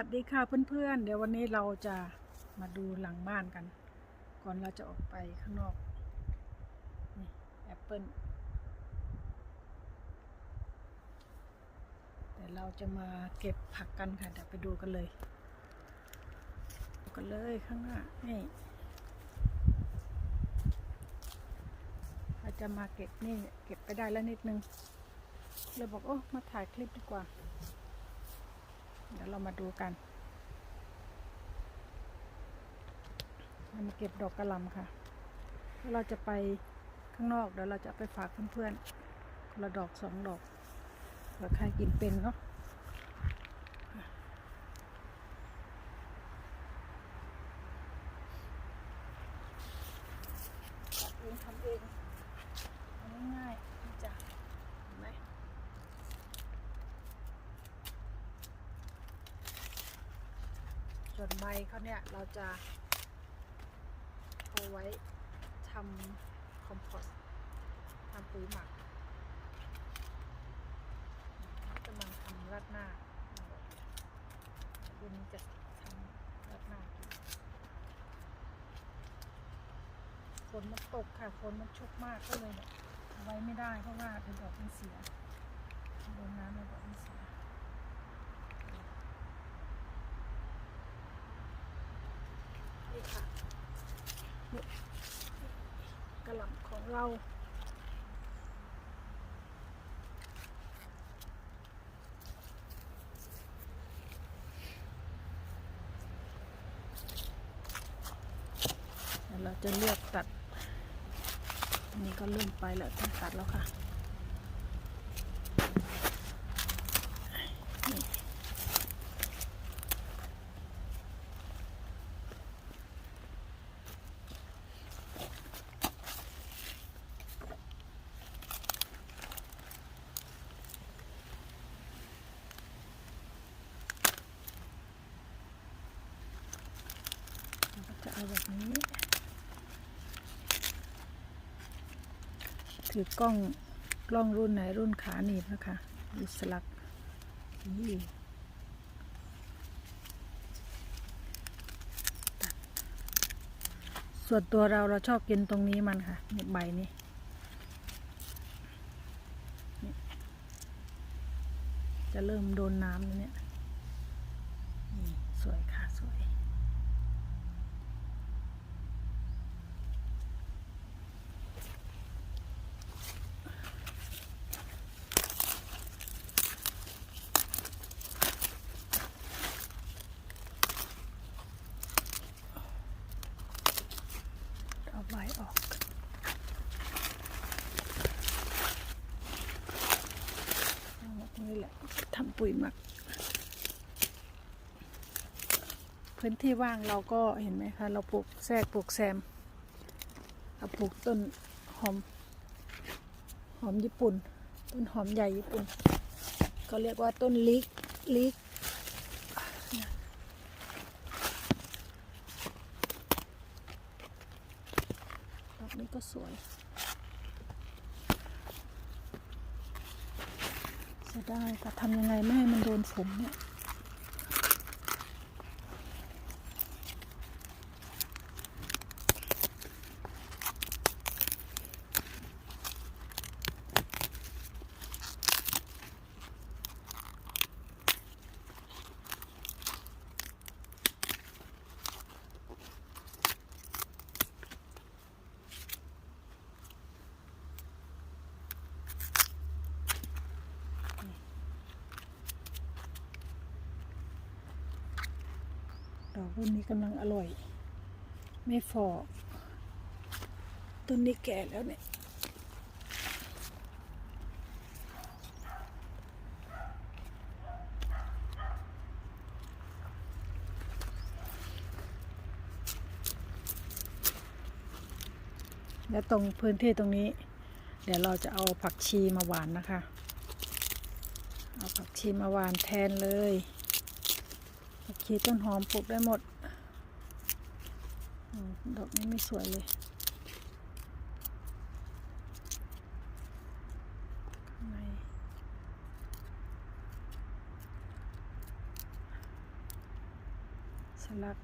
วัสดีค่ะเพื่อนๆ เดี๋ยววันนี้เราจะมาดูหลังบ้านกัน ก่อนเราจะออกไปข้างนอก นี่แอปเปิลเดี๋ยวเราจะมาเก็บผักกันค่ะ เดี๋ยวไปดูกันเลยดูกันเลยข้างหน้า นี่เราจะมาเก็บนี่ เก็บไปได้แล้วนิดนึง เลยบอกโอ้ มาถ่ายคลิปดีกว่า เดี๋ยวเรามาดูกันเรามาเก็บดอกกระลำค่ะเราจะไปข้างนอกเดี๋ยวเราจะไปฝากเพื่อนๆคนละดอกสองดอกเผื่อใครกินเป็นเนาะตัดเองทำเองง่ายๆนี่จ้ะเห็นไหม ส่วนใบ เขาเนี่ย เราจะเอาไว้ทำคอมโพสต์ทำปุ๋ยหมักกำลังทำราดหน้าวันนี้จะทำราดหน้ากินฝนมันตกค่ะฝนมันชุกมากก็เลยแบบเอาไว้ไม่ได้เพราะว่าเดี๋ยวดอกมันเสียโดนน้ำแล้วดอกมันเสีย นี่ค่ะกระหล่ำของเราเดี๋ยวเราจะเลือกตัด อันนี้ก็เริ่มไปแล้วต้องตัดแล้วค่ะนี่เราก็จะเอา แบบนี้ ถือกล้องกล้องรุ่นไหนรุ่นขาหนีบนะคะมีสลักนี่ส่วนตัวเราเราชอบกินตรงนี้มันค่ะนี่ใบนี้จะเริ่มโดนน้ำแล้วเนี่ยนี่สวยค่ะ สวย เอาใบออกเอาหมดนี่แหละทำ ปุ๋ยหมัก พื้นที่ว่างเราก็เห็นไหมคะ เราปลูกแทรกปลูกแซมเราปลูกต้นหอม หอมญี่ปุ่น ต้นหอมใหญ่ญี่ปุ่นเขาเรียกว่าต้นลิกลิกดอกนี้ก็สวย ได้แต่ทำยังไงไม่ให้มันโดนฝนเนี่ย ดอกรุ่นนี้กำลังอร่อย ไม่ฟอต้นนี้แก่แล้วเนี่ยแล้วตรงพื้นที่ตรงนี้ เดี๋ยวเราจะเอาผักชีมาหวานนะคะ เอาผักชีมาหวานแทนเลย ผักชีต้นหอมปลูกได้หมด ดอกนี้ไม่สวยเลยข้างในลัก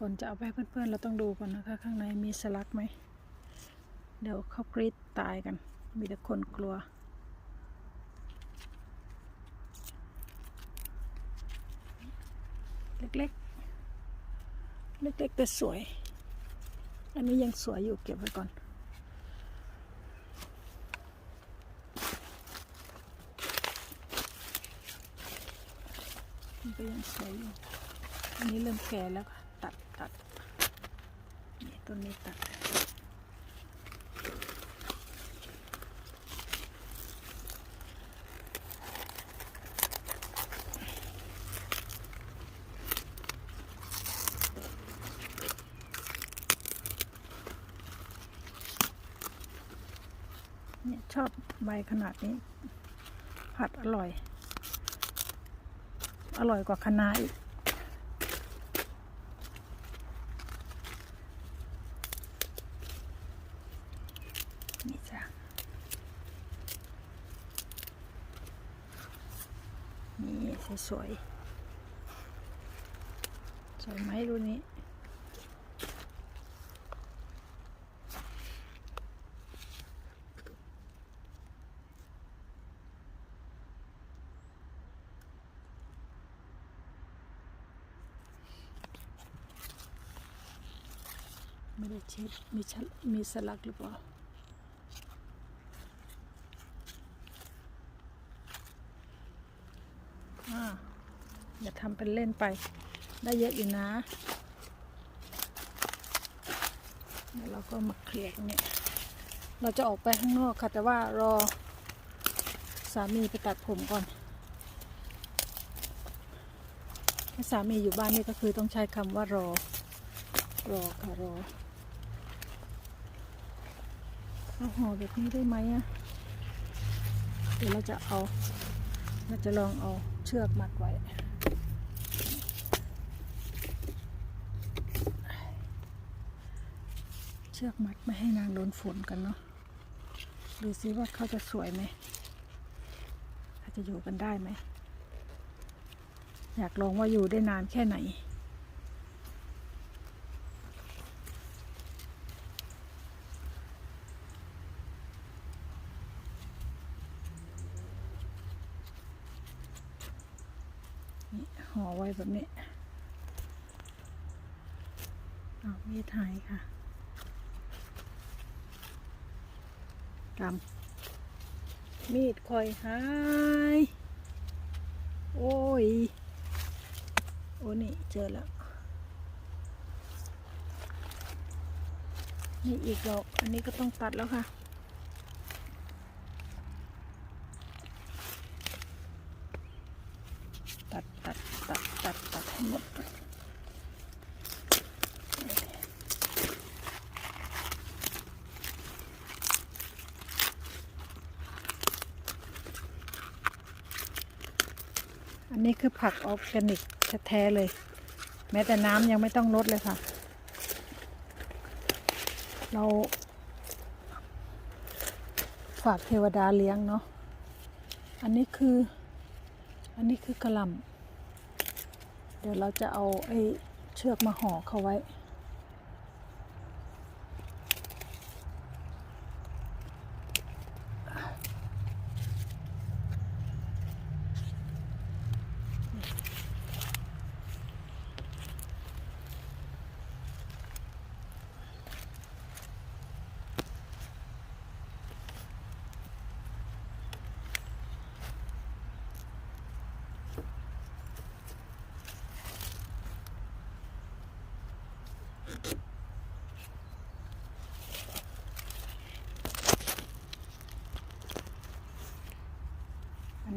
ก่อนจะเอาไปให้เพื่อนๆ เราต้องดูก่อนนะคะ ข้างในมีสลักไหม เดี๋ยวเขากรีดตายกัน มีแต่คนกลัว เล็กๆ เล็กๆแต่สวย อันนี้ยังสวยอยู่เก็บไว้ก่อนมันก็ยังสวยอยู่อันนี้เริ่มแก่แล้วค่ะ ตัดตัดนี่ต้นนี้ตัด เนี่ยชอบ ใบขนาดนี้ ผัดอร่อย อร่อยกว่าคะน้าอีกนี่จ้ะนี่สวยๆสวยไหมรูนี้ ช็ดมีฉลมีสลักหรือเปล่าอ่าอย่าทำเป็นเล่นไป ได้เยอะอยู่นะเดี๋ยวเราก็มาเคลียร์ตรงนี้เราจะออกไปข้างนอกค่ะ แต่ว่ารอสามีไปตัดผมก่อนถ้าสามีอยู่บ้านนี่ก็คือต้องใช้คำว่ารอ รอค่ะรอ เอาห่อแบบนี้ได้ไหมอะเดี๋ยวเราจะเอา เราจะลองเอาเชือกมัดไว้เชือกมัดไม่ให้นางโดนฝนกันเนาะ ดูซิว่าเขาจะสวยไหมเขาจะอยู่กันได้ไหม อยากลองว่าอยู่ได้นานแค่ไหน นี่ ห่อไว้แบบนี้เอามีดหายค่ะกำมีดคอยหาย โอ้ย โอ้นี่เจอแล้ว นี่อีกดอก อันนี้ก็ต้องตัดแล้วค่ะ ตัดตัดตัดตัดตัดให้หมด อันนี้คือผักออร์แกนิกแท้ๆเลย แม้แต่น้ำยังไม่ต้องลดเลยค่ะ เรา ฝากเทวดาเลี้ยงเนาะ อันนี้คือ อันนี้คือกระลำเดี๋ยวเราจะเอาไอ้เชือกมาห่อเขาไว้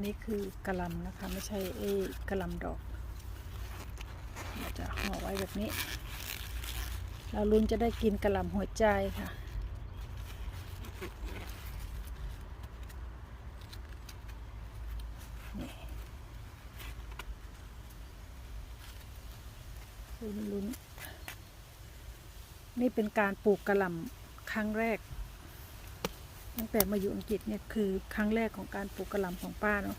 นี้คือกระลำนะคะ ไม่ใช่ไอ้กระลำดอกเราจะห่อไว้แบบนี้ เราลุ้นจะได้กินกระลำหัวใจค่ะนี่ลุ้นลุ้นนี่เป็นการปลูกกระลำครั้งแรก ตั้งแต่มาอยู่อังกฤษเนี่ยคือครั้งแรกของการปลูกกระหล่ำของป้าเนาะ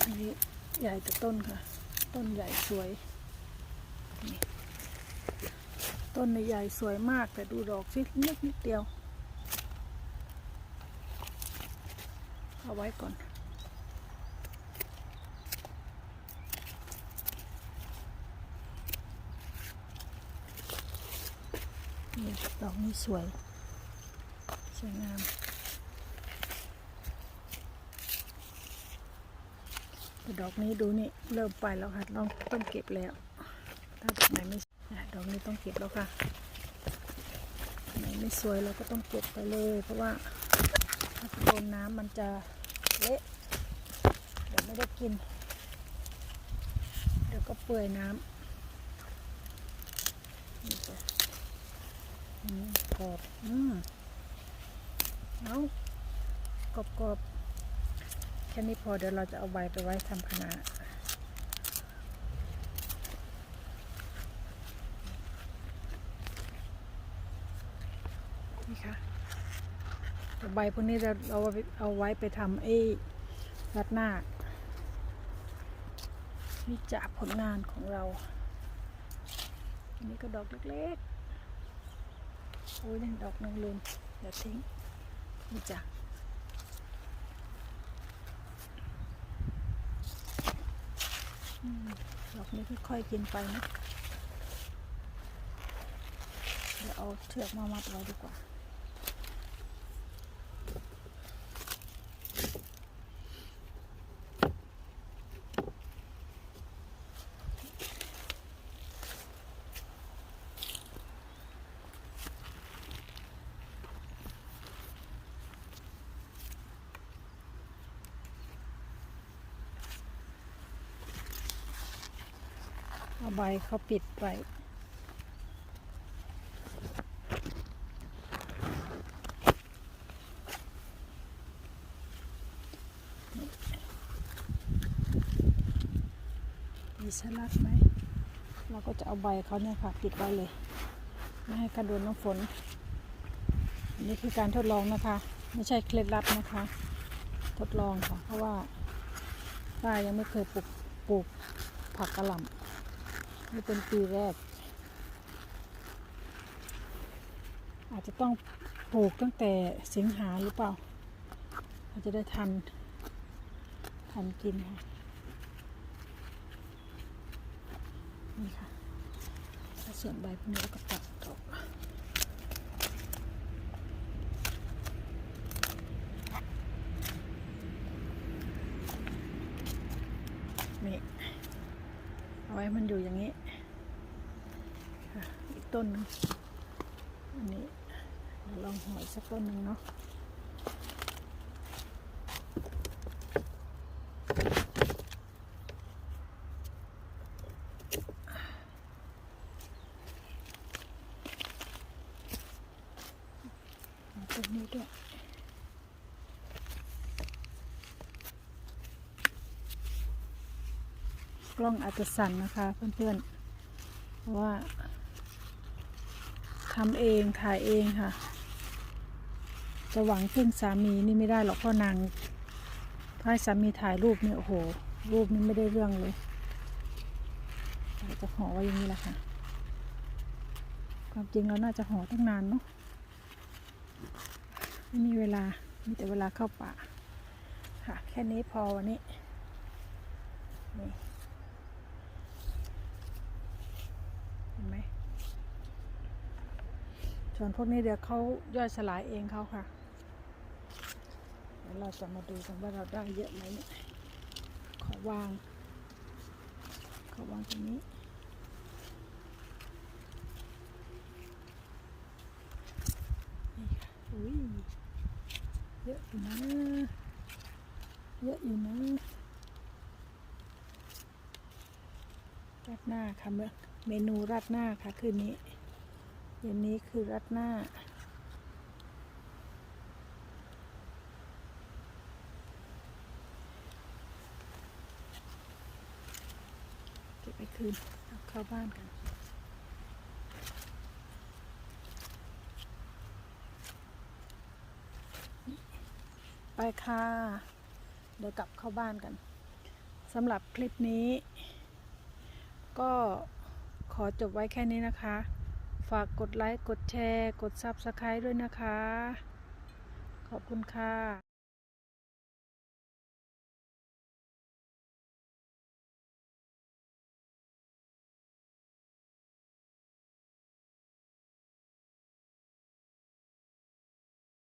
อันนี้ใหญ่แต่ต้นค่ะ ต้นใหญ่สวย ต้นใหญ่สวยมากแต่ดูดอกสิเล็กนิดเดียว เอาไว้ก่อน ดอกนี้สวย สวยงาม ดอกนี้ดูนี่เริ่มไปแล้วค่ะต้องต้องเก็บแล้ว ถ้าดอกไหนไม่ดอกนี้ต้องเก็บแล้วค่ะไหนไม่สวยเราก็ต้องเก็บไปเลย เพราะว่าถ้าโดนน้ำมันจะเละเดี๋ยวไม่ได้กิน เดี๋ยวก็เปื่อยน้ำนี่จ้ะ อืม กรอบอืมเอากรอบกรอบๆแค่นี้พอเดี๋ยวเราจะเอาใบไปไว้ทำคณะนี่ค่ะใบพวกนี้เราเอาเอาไว้ไปทำไอ้รัดหน้านี่จะผลงานของเรา อันนี้ก็ดอกเล็กๆ โอ้ยดอกนางลืมเดี๋ยวทิ้งนี่จ้ะดอกนี้ค่อยๆกินไปนะ เดี๋ยวเอาเชือกมามัดไว้ดีกว่า เอาใบเขาปิดไว้มีสลัดไหม เราก็จะเอาใบเขาเนี่ยค่ะปิดไว้เลย ไม่ให้กระโดนน้ำฝนอันนี้คือการทดลองนะคะ ไม่ใช่เคล็ดลับนะคะ ทดลองค่ะ เพราะว่าป้ายังไม่เคยปลูกปลูกผักกระหล่ำ นี่เป็นปีแรก อาจจะต้องปลูกตั้งแต่สิงหาหรือเปล่าอาจจะได้ทันทันกินค่ะ นี่ค่ะส่วนใบพวกนี้ก็ตัดออกนี่ เอาไว้มันอยู่อย่างนี้อีกต้นหนึงอันนี้ลองหอยสักต้นหนึ่งเนาะเอาต้นนี้ด้วยก ล้องอาจจะสั่นนะคะเพื่อนๆ เพราะว่าทำเองถ่ายเองค่ะ จะหวังพึ่งสามีนี่ไม่ได้หรอกเพราะนางถ้าให้สามีถ่ายรูปเนี่ยโอ้โห รูปนี้ไม่ได้เรื่องเลยจะห่อไว้อย่างนี้แหละค่ะ ความจริงเราน่าจะห่อตั้งนานเนาะไม่มีเวลา มีแต่เวลาเข้าป่า ค่ะ แค่นี้พอวันนี้นี่ เห็นไหม ส่วนพวกนี้เดี๋ยวเขาย่อยสลายเองเขาค่ะ เดี๋ยวเราจะมาดูกันว่าเราได้เยอะไหมเนี่ยขอวางขอวางตรงนี้นี่ค่ะอุ้ยเยอะอยู่นะเยอะอยู่นะราดหน้าค่ะเมื่อเมนูราดหน้าค่ะคืนนี้ เย็นนี้คือรัดหน้าคืนเอาเข้าบ้านกันไปค่ะ เดี๋ยวกลับเข้าบ้านกันสำหรับคลิปนี้ ก็ขอจบไว้แค่นี้นะคะ ฝากกดไลค์ กดแชร์ กด Subscribe ด้วยนะคะ ขอบคุณค่ะ